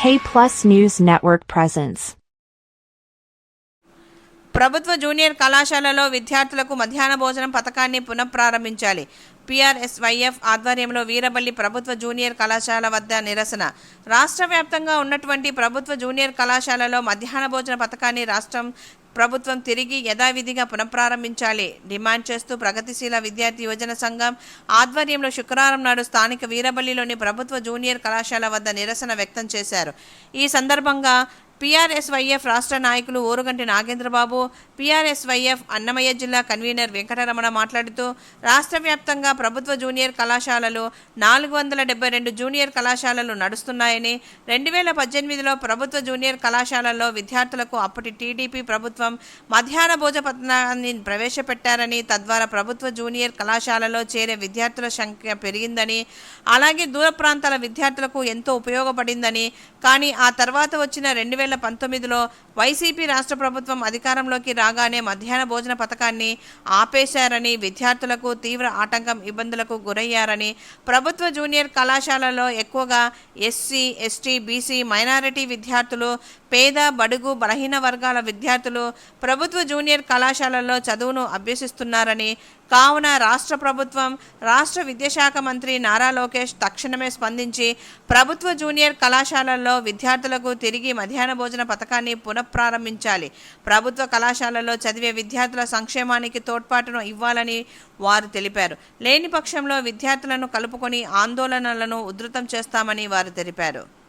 K Plus News Network presents. ప్రభుత్వ junior కళాశాలలో విద్యార్థులకు మధ్యాహ్న భోజనం పథకాన్ని పునఃప్రారంభించాలి పిఆర్ఎస్వైఎఫ్ ఆధ్వర్యంలో వీరబల్లి ప్రభుత్వ జూనియర్ కళాశాల వద్ద నిరసన రాష్ట్ర వ్యాప్తంగా ఉన్నటువంటి ప్రభుత్వ జూనియర్ కళాశాలలో మధ్యాహ్న భోజన పథకాన్ని రాష్ట్రం ప్రభుత్వం తిరిగి యథావిధిగా పునఃప్రారంభించాలి. డిమాండ్ చేస్తూ ప్రగతిశీల విద్యార్థి యువజన సంఘం ఆధ్వర్యంలో శుక్రవారం నాడు స్థానిక వీరబల్లిలోని ప్రభుత్వ జూనియర్ కళాశాల వద్ద నిరసన వ్యక్తం చేశారు. ఈ సందర్భంగా పిఆర్ఎస్వైఎఫ్ రాష్ట్ర నాయకులు ఓరుగంటి నాగేంద్రబాబు పిఆర్ఎస్వైఎఫ్ అన్నమయ్య జిల్లా కన్వీనర్ వెంకటరమణ మాట్లాడుతూ రాష్ట్ర వ్యాప్తంగా ప్రభుత్వ జూనియర్ కళాశాలలు నాలుగు వందల డెబ్బై రెండు జూనియర్ కళాశాలలు నడుస్తున్నాయని రెండు వేల పద్దెనిమిదిలో ప్రభుత్వ జూనియర్ కళాశాలల్లో విద్యార్థులకు అప్పటి టీడీపీ ప్రభుత్వం మధ్యాహ్న భోజ పథకాన్ని ప్రవేశపెట్టారని తద్వారా ప్రభుత్వ జూనియర్ కళాశాలలో చేరే విద్యార్థుల సంఖ్య పెరిగిందని అలాగే దూర ప్రాంతాల విద్యార్థులకు ఎంతో ఉపయోగపడిందని కానీ ఆ తర్వాత వచ్చిన రెండు వేల పంతొమ్మిదిలో వైసీపీ రాష్ట్ర ప్రభుత్వం అధికారంలోకి రాగానే మధ్యాహ్న భోజన పథకాన్ని ఆపేశారని విద్యార్థులకు తీవ్ర ఆటంకం ఇబ్బందులకు గురయ్యారని ప్రభుత్వ జూనియర్ కళాశాలలో ఎక్కువగా ఎస్సీ ఎస్టీ బీసీ మైనారిటీ విద్యార్థులు పేద బడుగు బలహీన వర్గాల విద్యార్థులు ప్రభుత్వ జూనియర్ కళాశాలల్లో చదువును అభ్యసిస్తున్నారని కావున రాష్ట్ర ప్రభుత్వం రాష్ట్ర విద్యాశాఖ మంత్రి నారా లోకేష్ తక్షణమే స్పందించి ప్రభుత్వ జూనియర్ కళాశాలల్లో విద్యార్థులకు తిరిగి మధ్యాహ్న భోజన పథకాన్ని పునఃప్రారంభించాలి. ప్రభుత్వ కళాశాలలో చదివే విద్యార్థుల సంక్షేమానికి తోడ్పాటును ఇవ్వాలని వారు తెలిపారు. లేని పక్షంలో విద్యార్థులను కలుపుకొని ఆందోళనలను ఉధృతం చేస్తామని వారు తెలిపారు.